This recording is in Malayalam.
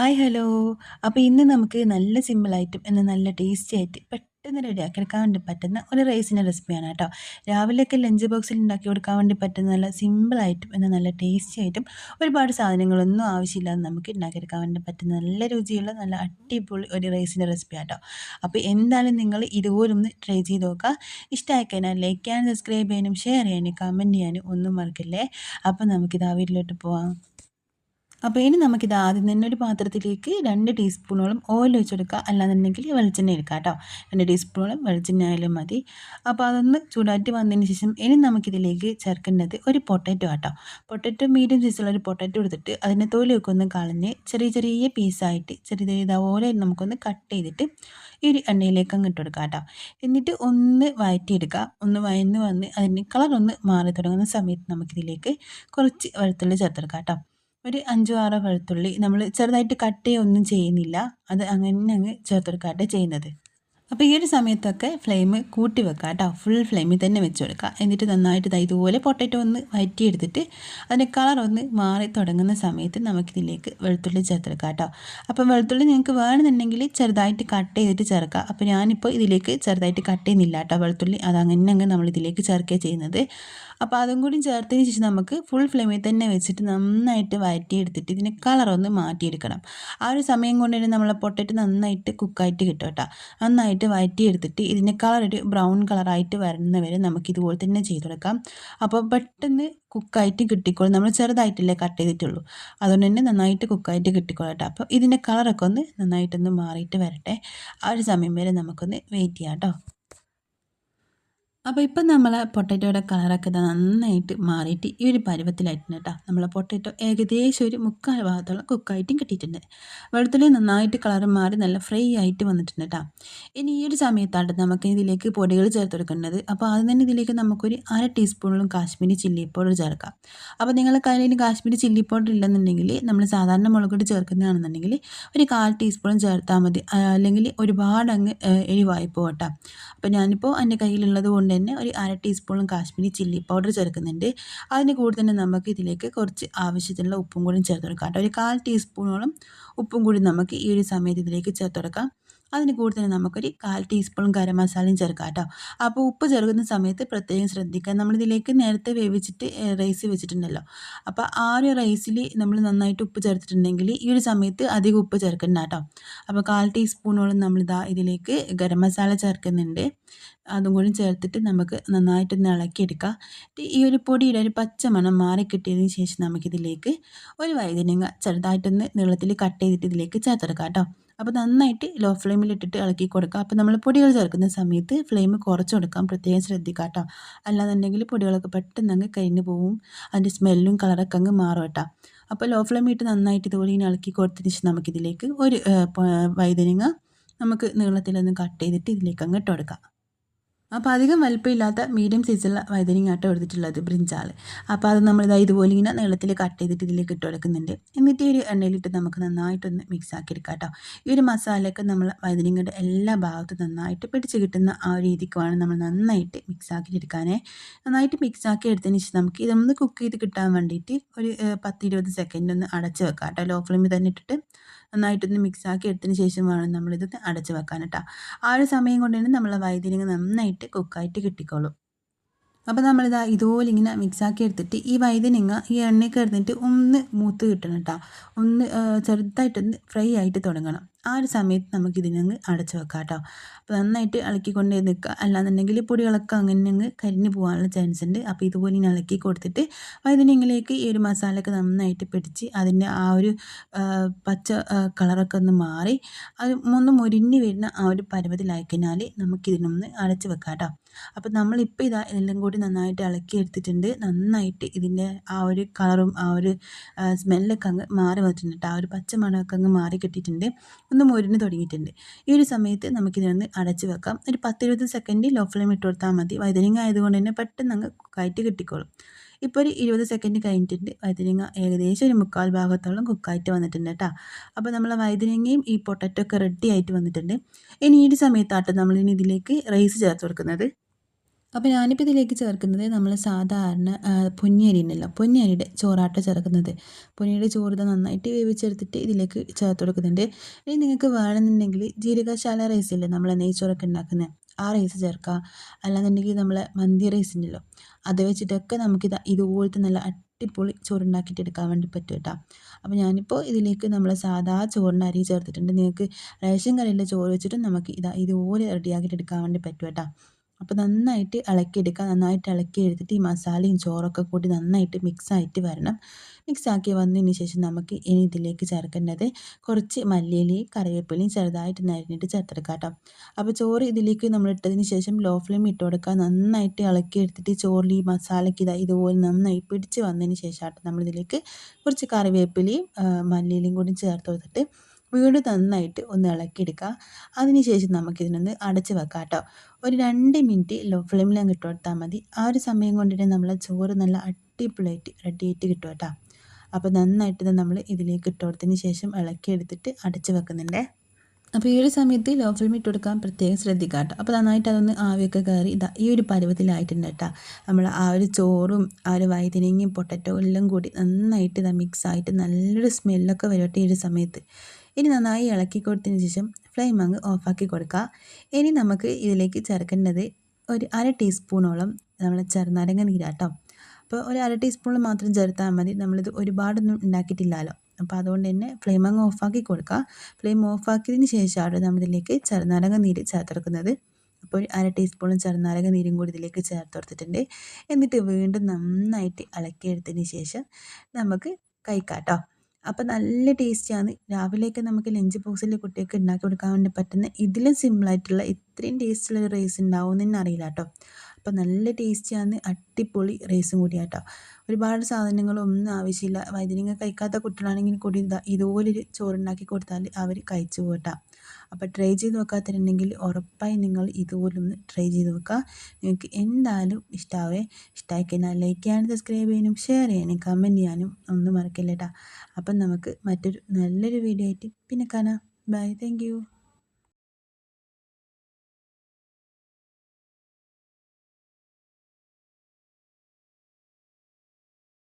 Hi hello. അപ്പോൾ ഇന്ന് നമുക്ക് നല്ല സിമ്പിളായിട്ടും എന്നാൽ നല്ല ടേസ്റ്റി ആയിട്ട് പെട്ടെന്ന് റെഡിയാക്കി എടുക്കാൻ വേണ്ടി പറ്റുന്ന ഒരു റൈസിന്റെ റെസിപ്പിയാണ് കേട്ടോ. രാവിലെയൊക്കെ ലഞ്ച് ബോക്സിൽ ഉണ്ടാക്കി കൊടുക്കാൻ വേണ്ടി പറ്റുന്ന നല്ല സിമ്പിളായിട്ടും എന്നാൽ നല്ല ടേസ്റ്റി ആയിട്ടും ഒരുപാട് സാധനങ്ങളൊന്നും ആവശ്യമില്ലാതെ നമുക്ക് ഉണ്ടാക്കിയെടുക്കാൻ വേണ്ടി പറ്റുന്ന നല്ല രുചിയുള്ള നല്ല അടിപൊളി ഒരു റൈസിന്റെ റെസിപ്പിയാണ് ആട്ടോ അപ്പോൾ എന്തായാലും നിങ്ങൾ ഇതുപോലൊന്ന് ട്രൈ ചെയ്ത് നോക്കുക. ഇഷ്ടമായി കഴിഞ്ഞാൽ ലൈക്ക് ചെയ്യാനും സബ്സ്ക്രൈബ് ചെയ്യാനും ഷെയർ ചെയ്യാനും കമന്റ് ചെയ്യാനും ഒന്നും മറക്കല്ലേ? അപ്പോൾ നമുക്കിത് ആ വീട്ടിലോട്ട് പോവാം. അപ്പോൾ ഇനി നമുക്കിത് ആദ്യം തന്നെ ഒരു പാത്രത്തിലേക്ക് രണ്ട് ടീസ്പൂണോളം ഓയിൽ വെച്ചെടുക്കുക അല്ലാന്നുണ്ടെങ്കിൽ വെളിച്ചെണ്ണ എടുക്കുക കേട്ടോ. രണ്ട് ടീസ്പൂണോളം വെളിച്ചെണ്ണ ആയാലും മതി. അപ്പോൾ അതൊന്ന് ചൂടാറ്റി വന്നതിന് ശേഷം ഇനി നമുക്കിതിലേക്ക് ചേർക്കേണ്ടത് ഒരു പൊട്ടറ്റോ കേട്ടോ പൊട്ടറ്റോ മീഡിയം സൈസുള്ള ഒരു പൊട്ടറ്റോ എടുത്തിട്ട് അതിന്റെ തൊലിയൊക്കെ ഒന്ന് കളഞ്ഞ് ചെറിയ ചെറിയ പീസായിട്ട് ചെറിയ ചെറിയ ഇതുപോലെ നമുക്കൊന്ന് കട്ട് ചെയ്തിട്ട് ഈ ഒരു എണ്ണയിലേക്ക് അങ്ങ് ഇട്ട് കേട്ടോ. എന്നിട്ട് ഒന്ന് വഴറ്റിയെടുക്കുക ഒന്ന് വയന്ന് വന്ന് അതിന്റെ കളറൊന്ന് മാറി തുടങ്ങുന്ന സമയത്ത് നമുക്കിതിലേക്ക് കുറച്ച് വെളുത്തുള്ളി ചേർത്തെടുക്കാം കേട്ടോ. ഒരു അഞ്ചോ ആറോ വെളുത്തുള്ളി നമ്മൾ ചെറുതായിട്ട് കട്ട് ചെയ്യുകയൊന്നും ചെയ്യുന്നില്ല. അത് അങ്ങനെ അങ്ങ് ചേർത്തെടുക്കാറ്റാണ് ചെയ്യുന്നത്. അപ്പോൾ ഈ ഒരു സമയത്തൊക്കെ ഫ്ലെയിം കൂട്ടി വെക്കുക കേട്ടോ. ഫുൾ ഫ്ലെയിമിൽ തന്നെ വെച്ച് കൊടുക്കുക എന്നിട്ട് നന്നായിട്ട് ഇതുപോലെ പൊട്ടറ്റോ ഒന്ന് വയറ്റിയെടുത്തിട്ട് അതിന്റെ കളർ ഒന്ന് മാറി തുടങ്ങുന്ന സമയത്ത് നമുക്കിതിലേക്ക് വെളുത്തുള്ളി ചേർത്തെടുക്കാം കേട്ടോ. അപ്പം വെളുത്തുള്ളി നിങ്ങൾക്ക് വേണമെന്നുണ്ടെങ്കിൽ ചെറുതായിട്ട് കട്ട് ചെയ്തിട്ട് ചേർക്കുക അപ്പോൾ ഞാനിപ്പോൾ ഇതിലേക്ക് ചെറുതായിട്ട് കട്ട് ചെയ്യുന്നില്ല കേട്ടോ. വെളുത്തുള്ളി അത് അങ്ങനെ അങ്ങ് നമ്മൾ ഇതിലേക്ക് ചേർക്കുക ചെയ്യുന്നത്. അപ്പോൾ അതും കൂടി ചേർത്തതിന് ശേഷം നമുക്ക് ഫുൾ ഫ്ലെയിമിൽ തന്നെ വെച്ചിട്ട് നന്നായിട്ട് വഴറ്റിയെടുത്തിട്ട് കളർ കളറൊന്ന് മാറ്റിയെടുക്കണം. ആ ഒരു സമയം കൊണ്ട് തന്നെ നമ്മളെ പൊട്ടറ്റ് നന്നായിട്ട് കുക്കായിട്ട് കിട്ടും കേട്ടോ. നന്നായിട്ട് വഴറ്റിയെടുത്തിട്ട് ഇതിന്റെ കളർ ഒരു ബ്രൗൺ കളറായിട്ട് വരുന്നവരെ നമുക്ക് ഇതുപോലെ തന്നെ ചെയ്ത് കൊടുക്കാം. അപ്പോൾ പെട്ടെന്ന് കുക്കായിട്ട് കിട്ടിക്കോളും. നമ്മൾ ചെറുതായിട്ടല്ലേ കട്ട് ചെയ്തിട്ടുള്ളൂ. അതുകൊണ്ട് തന്നെ നന്നായിട്ട് കുക്കായിട്ട് കിട്ടിക്കോളാം കേട്ടോ. അപ്പോൾ ഇതിന്റെ കളറൊക്കെ ഒന്ന് നന്നായിട്ടൊന്ന് മാറിയിട്ട് വരട്ടെ. ആ ഒരു സമയം വരെ നമുക്കൊന്ന് വെയിറ്റ് ചെയ്യാം കേട്ടോ. അപ്പോൾ ഇപ്പം നമ്മൾ പൊട്ടറ്റോയുടെ കളറൊക്കെ നന്നായിട്ട് മാറിയിട്ട് ഈ ഒരു പരുവത്തിലായിട്ടുണ്ട് കേട്ടോ. നമ്മൾ പൊട്ടറ്റോ ഏകദേശം ഒരു മുക്കാൽ ഭാഗത്തോളം കുക്കായിട്ടും കിട്ടിയിട്ടുണ്ട്. വെളുത്തുള്ളി നന്നായിട്ട് കളർ മാറി നല്ല ഫ്രൈ ആയിട്ട് വന്നിട്ടുണ്ട് കേട്ടോ. ഇനി ഈ ഒരു സമയത്താണ് നമുക്ക് ഇതിലേക്ക് പൊടികൾ ചേർത്ത് കൊടുക്കേണ്ടത്. അപ്പോൾ ആദ്യം തന്നെ ഇതിലേക്ക് നമുക്കൊരു അര ടീസ്പൂണോളം കാശ്മീരി ചില്ലി പൗഡർ ചേർക്കാം. അപ്പോൾ നിങ്ങളുടെ കയ്യിൽ കാശ്മീരി ചില്ലി പൗഡർ ഇല്ലെന്നുണ്ടെങ്കിൽ നമ്മൾ സാധാരണ മുളക് ചേർക്കുന്നതാണെന്നുണ്ടെങ്കിൽ ഒരു കാൽ ടീസ്പൂൺ ചേർത്താൽ മതി. അല്ലെങ്കിൽ ഒരുപാട് അങ്ങ് എരിവായി പോകട്ടോ അപ്പോൾ ഞാനിപ്പോൾ എന്റെ കയ്യിലുള്ളത് കൊണ്ട് തന്നെ ഒരു അര ടീസ്പൂണും കാശ്മീരി ചില്ലി പൗഡർ ചേർക്കുന്നുണ്ട്. അതിന് കൂടെ തന്നെ നമുക്ക് ഇതിലേക്ക് കുറച്ച് ആവശ്യത്തിനുള്ള ഉപ്പും കൂടി ചേർത്ത് കൊടുക്കാം. ഒരു കാൽ ടീസ്പൂണോളം ഉപ്പും കൂടി നമുക്ക് ഈ ഒരു സമയത്ത് ഇതിലേക്ക് ചേർത്ത് കൊടുക്കാം. അതിന് കൂടെ തന്നെ നമുക്കൊരു കാൽ ടീസ്പൂൺ ഗരം മസാലയും ചേർക്കാം കേട്ടോ. അപ്പോൾ ഉപ്പ് ചേർക്കുന്ന സമയത്ത് പ്രത്യേകം ശ്രദ്ധിക്കുക. നമ്മളിതിലേക്ക് നേരത്തെ വേവിച്ചിട്ട് റൈസ് വെച്ചിട്ടുണ്ടല്ലോ. അപ്പോൾ ആ ഒരു റൈസിൽ നമ്മൾ നന്നായിട്ട് ഉപ്പ് ചേർത്തിട്ടുണ്ടെങ്കിൽ ഈ ഒരു സമയത്ത് അധികം ഉപ്പ് ചേർക്കണ്ട കേട്ടോ. അപ്പോൾ കാൽ ടീസ്പൂണോളം നമ്മളിതാ ഇതിലേക്ക് ഗരം മസാല ചേർക്കുന്നുണ്ട്. അതും കൂടി ചേർത്തിട്ട് നമുക്ക് നന്നായിട്ടൊന്ന് ഇളക്കിയെടുക്കാം. ഈ ഒരു പൊടിയുടെ ഒരു പച്ച മണം മാറി കിട്ടിയതിന് ശേഷം നമുക്കിതിലേക്ക് ഒരു വൈദ്യുതിങ്ങ ചെറുതായിട്ടൊന്ന് നീളത്തിൽ കട്ട് ചെയ്തിട്ട് ഇതിലേക്ക് ചേർത്തെടുക്കാം കേട്ടോ. അപ്പോൾ നന്നായിട്ട് ലോ ഫ്ലെയിമിൽ ഇട്ടിട്ട് ഇളക്കി കൊടുക്കുക അപ്പോൾ നമ്മൾ പൊടികൾ ചേർക്കുന്ന സമയത്ത് ഫ്ലെയിം കുറച്ച് കൊടുക്കാം. പ്രത്യേകം ശ്രദ്ധിക്കുക കേട്ടോ അല്ലാന്നുണ്ടെങ്കിൽ പൊടികളൊക്കെ പെട്ടെന്ന് അങ്ങ് കരിഞ്ഞു പോവും. അതിന്റെ സ്മെല്ലും കളറൊക്കെ അങ്ങ് മാറും കേട്ടോ. അപ്പോൾ ലോ ഫ്ലെയിം ഇട്ട് നന്നായിട്ട് ഇതുപോലെ ഇങ്ങനെ ഇളക്കി കൊടുത്തതിന് ശേഷം നമുക്കിതിലേക്ക് ഒരു വൈതനങ്ങ നമുക്ക് നീളത്തിലൊന്ന് കട്ട് ചെയ്തിട്ട് ഇതിലേക്ക് അങ്ങ് ഇട്ട് കൊടുക്കാം. അപ്പോൾ അധികം വലിപ്പമില്ലാത്ത മീഡിയം സൈസുള്ള വഴുതനങ്ങാട്ടം എടുത്തിട്ടുള്ളത് ബ്രിഞ്ചാൾ അപ്പോൾ അത് നമ്മൾ നമ്മളിതാ ഇതുപോലെ ഇങ്ങനെ നീളത്തിൽ കട്ട് ചെയ്തിട്ട് ഇതിലേക്ക് ഇട്ട് കൊടുക്കുന്നുണ്ട്. എന്നിട്ട് ഈ ഒരു എണ്ണയിലിട്ട് നമുക്ക് നന്നായിട്ടൊന്ന് മിക്സ് ആക്കി എടുക്കാം കേട്ടോ ഈ ഒരു മസാലയൊക്കെ നമ്മൾ വഴുതനങ്ങയുടെ എല്ലാ ഭാഗത്തും നന്നായിട്ട് പിടിച്ച് കിട്ടുന്ന ആ ഒരു രീതിക്ക് വേണം നമ്മൾ നന്നായിട്ട് മിക്സ് ആക്കി എടുക്കാനേ. നന്നായിട്ട് മിക്സ് ആക്കി എടുത്തതിന് ശേഷം നമുക്ക് ഇതൊന്ന് കുക്ക് ചെയ്ത് കിട്ടാൻ വേണ്ടിയിട്ട് ഒരു പത്ത് ഇരുപത് സെക്കൻഡ് ഒന്ന് അടച്ച് വെക്കാം കേട്ടോ ലോ ഫ്ലെയിമിൽ തന്നെ ഇട്ടിട്ട്. നന്നായിട്ടൊന്ന് മിക്സാക്കി എടുത്തതിന് ശേഷം വേണം നമ്മളിത് അടച്ച് വെക്കാൻ കേട്ടോ ആ ഒരു സമയം കൊണ്ട് തന്നെ നമ്മളെ വൈദ്യുതിങ്ങ് നന്നായിട്ട് കുക്കായിട്ട് കിട്ടിക്കോളും. അപ്പോൾ നമ്മളിതാ ഇതുപോലെ ഇങ്ങനെ മിക്സാക്കി എടുത്തിട്ട് ഈ വൈദ്യനിങ്ങ ഈ എണ്ണയൊക്കെ എടുത്തിട്ട് ഒന്ന് മൂത്ത് കിട്ടണം കേട്ടോ ഒന്ന് ചെറുതായിട്ടൊന്ന് ഫ്രൈ ആയിട്ട് തുടങ്ങണം. ആ ഒരു സമയത്ത് നമുക്ക് ഇതിനങ്ങ് അടച്ചു വെക്കാം കേട്ടോ. അപ്പോൾ നന്നായിട്ട് ഇളക്കിക്കൊണ്ട് നിൽക്കുക. അല്ലാന്നുണ്ടെങ്കിൽ പൊടികളൊക്കെ അങ്ങനെ അങ്ങ് കരിഞ്ഞു പോകാനുള്ള ചാൻസ് ഉണ്ട്. അപ്പോൾ ഇതുപോലെ ഇനി ഇളക്കി കൊടുത്തിട്ട് വൈദ്യുനിങ്ങിലേക്ക് ഈ ഒരു മസാലയൊക്കെ നന്നായിട്ട് പിടിച്ച് അതിന്റെ ആ ഒരു പച്ച കളറൊക്കെ ഒന്ന് മാറി അത് ഒന്ന് മുരിഞ്ഞ് വരുന്ന ആ ഒരു പരുവത്തിലായി കഴിഞ്ഞാൽ നമുക്കിതിനൊന്ന് അടച്ച് വെക്കാം കേട്ടോ. അപ്പോൾ നമ്മളിപ്പോൾ ഇതാ എല്ലാം കൂടി നന്നായിട്ട് ഇളക്കി എടുത്തിട്ടുണ്ട്. നന്നായിട്ട് ഇതിന്റെ ആ ഒരു കളറും ആ ഒരു സ്മെല്ലൊക്കെ അങ്ങ് മാറി വന്നിട്ടുണ്ട് ആ ഒരു പച്ച മണമൊക്കെ അങ്ങ് മാറി കിട്ടിയിട്ടുണ്ട്. ഒന്ന് മുരിഞ്ഞ് തുടങ്ങിയിട്ടുണ്ട്. ഈ ഒരു സമയത്ത് നമുക്കിതിനൊന്ന് അടച്ച് വെക്കാം. ഒരു പത്തിരുപത് സെക്കൻഡ് ലോ ഫ്ലെയിം ഇട്ട് കൊടുത്താൽ മതി. വൈദ്യുതിങ്ങ ആയതുകൊണ്ട് തന്നെ പെട്ടെന്ന് അങ്ങ് കുക്കായിട്ട് കിട്ടിക്കോളും. ഇപ്പോൾ ഒരു ഇരുപത് സെക്കൻഡ് കഴിഞ്ഞിട്ടുണ്ട്. വൈദ്യുതിങ്ങ ഏകദേശം ഒരു മുക്കാൽ ഭാഗത്തോളം കുക്കായിട്ട് വന്നിട്ടുണ്ട് കേട്ടോ അപ്പോൾ നമ്മൾ വൈദ്യുതിങ്ങയും ഈ പൊട്ടറ്റോ ഒക്കെ റെഡി ആയിട്ട് വന്നിട്ടുണ്ട്. ഇനി ഈ സമയത്താട്ട് നമ്മളിനി ഇതിലേക്ക് റൈസ് ചേർത്ത് കൊടുക്കുന്നത്. അപ്പോൾ ഞാനിപ്പോൾ ഇതിലേക്ക് ചേർക്കുന്നത് നമ്മൾ സാധാരണ പൊന്നിയരി ഉണ്ടല്ലോ പൊന്നിയരിയുടെ ചോറാട്ട ചേർക്കുന്നത്. പൊന്നിയുടെ ചോറ് നന്നായിട്ട് വേവിച്ചെടുത്തിട്ട് ഇതിലേക്ക് ചേർത്ത് കൊടുക്കുന്നുണ്ട്. ഇനി നിങ്ങൾക്ക് വേണമെന്നുണ്ടെങ്കിൽ ജീരകശാല റൈസ് ഇല്ലേ നമ്മൾ നെയ്ച്ചോറൊക്കെ ഉണ്ടാക്കുന്നത് ആ റൈസ് ചേർക്കുക. അല്ലാന്നുണ്ടെങ്കിൽ നമ്മളെ മന്തി റൈസ് ഉണ്ടല്ലോ അത് വെച്ചിട്ടൊക്കെ നമുക്കിത് ഇതുപോലത്തെ നല്ല അടിപൊളി ചോറുണ്ടാക്കിയിട്ട് എടുക്കാൻ വേണ്ടി പറ്റും കേട്ടോ. അപ്പോൾ ഞാനിപ്പോൾ ഇതിലേക്ക് നമ്മൾ സാധാ ചോറിന്റെ അരി ചേർത്തിട്ടുണ്ട്. നിങ്ങൾക്ക് റേഷൻ കടയിലെ ചോറ് വെച്ചിട്ടും നമുക്ക് ഇതാ ഇതുപോലെ റെഡിയാക്കിയിട്ട് എടുക്കാൻ വേണ്ടി പറ്റും കേട്ടോ. അപ്പോൾ നന്നായിട്ട് ഇളക്കിയെടുക്കുക നന്നായിട്ട് ഇളക്കി എടുത്തിട്ട് ഈ മസാലയും ചോറൊക്കെ കൂടി നന്നായിട്ട് മിക്സായിട്ട് വരണം. മിക്സാക്കി വന്നതിന് ശേഷം നമുക്ക് ഇനി ഇതിലേക്ക് ചേർക്കേണ്ടത് കുറച്ച് മല്ലിയിലയും കറിവേപ്പിലയും ചെറുതായിട്ട് നരിഞ്ഞിട്ട് ചേർത്തെടുക്കാം അപ്പോൾ ചോറ് ഇതിലേക്ക് നമ്മൾ ഇട്ടതിന് ശേഷം ലോ ഫ്ലെയിം ഇട്ട് കൊടുക്കുക. നന്നായിട്ട് ഇളക്കി എടുത്തിട്ട് ചോറിൽ ഈ മസാലയ്ക്ക് ഇതാ ഇതുപോലെ നന്നായി പിടിച്ച് വന്നതിന് ശേഷമായിട്ട് നമ്മളിതിലേക്ക് കുറച്ച് കറിവേപ്പിലയും മല്ലിയിലയും കൂടി ചേർത്ത് കൊടുത്തിട്ട് വീണ്ടും നന്നായിട്ട് ഒന്ന് ഇളക്കിയെടുക്കുക അതിനുശേഷം നമുക്കിതിനൊന്ന് അടച്ച് വെക്കാം കേട്ടോ ഒരു രണ്ട് മിനിറ്റ് ലോ ഫ്ലെയിമിൽ അങ്ങ് ഇട്ട് കൊടുത്താൽ മതി. ആ ഒരു സമയം കൊണ്ടിട്ട് നമ്മൾ ചോറ് നല്ല അടിപൊളിയായിട്ട് റെഡിയായിട്ട് കിട്ടും കേട്ടോ അപ്പോൾ നന്നായിട്ട് നമ്മൾ ഇതിലേക്ക് ഇട്ട് കൊടുത്തതിന് ശേഷം ഇളക്കിയെടുത്തിട്ട് അടച്ച് വെക്കുന്നുണ്ട്. അപ്പോൾ ഈ ഒരു സമയത്ത് ലോ ഫ്ലെയിം ഇട്ട് കൊടുക്കാൻ പ്രത്യേകം ശ്രദ്ധിക്കുക കേട്ടോ. അപ്പോൾ നന്നായിട്ട് അതൊന്ന് ആവിയൊക്കെ കയറി ഇതാ ഈ ഒരു പരുവത്തിലായിട്ടുണ്ട് കേട്ടോ. നമ്മൾ ആ ഒരു ചോറും ആ ഒരു വൈതനങ്ങയും പൊട്ടറ്റോ എല്ലാം കൂടി നന്നായിട്ട് ഇതാ മിക്സ് ആയിട്ട് നല്ലൊരു സ്മെല്ലൊക്കെ വരട്ടെ ഈ ഒരു സമയത്ത്. ഇനി നന്നായി ഇളക്കി കൊടുത്തതിന് ശേഷം ഫ്ലെയിം അങ്ങ് ഓഫാക്കി കൊടുക്കുക. ഇനി നമുക്ക് ഇതിലേക്ക് ചേർക്കേണ്ടത് ഒരു അര ടീസ്പൂണോളം നമ്മൾ ചെറുനാരങ്ങ നീരാട്ടോ. അപ്പോൾ ഒരു അര ടീസ്പൂണിൽ മാത്രം ചേർത്താൽ മതി. നമ്മളിത് ഒരുപാടൊന്നും ഉണ്ടാക്കിയിട്ടില്ലല്ലോ. അപ്പോൾ അതുകൊണ്ട് തന്നെ ഫ്ലെയിം അങ്ങ് ഓഫാക്കി കൊടുക്കുക. ഫ്ലെയിം ഓഫാക്കിയതിന് ശേഷമാണ് നമ്മളിതിലേക്ക് ചെറുനാരങ്ങ നീര് ചേർത്തെടുക്കുന്നത്. അപ്പോൾ അര ടീസ്പൂൺ ചെറുനാരങ്ങ നീരും കൂടി ഇതിലേക്ക് ചേർത്ത് കൊടുത്തിട്ടുണ്ട്. എന്നിട്ട് വീണ്ടും നന്നായിട്ട് ഇളക്കിയെടുത്തതിന് ശേഷം നമുക്ക് കൈക്കാട്ടോ അപ്പോൾ നല്ല ടേസ്റ്റിയാണ് രാവിലെയൊക്കെ നമുക്ക് ലഞ്ച് ബോക്സിൽ കുട്ടികൾക്ക് ഉണ്ടാക്കി കൊടുക്കാൻ വേണ്ടി പറ്റുന്ന ഇതിലും സിമ്പിളായിട്ടുള്ള ഇത്രയും ടേസ്റ്റുള്ള റൈസ് ഉണ്ടാവുമെന്ന് തന്നെ അറിയില്ല കേട്ടോ അപ്പോൾ നല്ല ടേസ്റ്റിയാണ് അടിപൊളി റൈസും കൂടിയാട്ടോ. ഒരുപാട് സാധനങ്ങളൊന്നും ആവശ്യമില്ല. വൈദ്യുതിങ്ങൾ കഴിക്കാത്ത കുട്ടികളാണെങ്കിൽ കൂടി ഇതാ ഇതുപോലൊരു ചോറുണ്ടാക്കി കൊടുത്താൽ അവർ കഴിച്ചു പോട്ടാ അപ്പോൾ ട്രൈ ചെയ്ത് നോക്കാത്തിട്ടുണ്ടെങ്കിൽ ഉറപ്പായി നിങ്ങൾ ഇതുപോലൊന്ന് ട്രൈ ചെയ്ത് നോക്കുക. നിങ്ങൾക്ക് എന്തായാലും ഇഷ്ടാവേ. ഇഷ്ടമായി കഴിഞ്ഞാൽ ലൈക്ക് ചെയ്യാനും സബ്സ്ക്രൈബ് ചെയ്യാനും ഷെയർ ചെയ്യാനും കമന്റ് ചെയ്യാനും ഒന്നും മറക്കില്ല കേട്ടോ അപ്പം നമുക്ക് മറ്റൊരു നല്ലൊരു വീഡിയോ ആയിട്ട് പിന്നെ കാണാം. Bye thank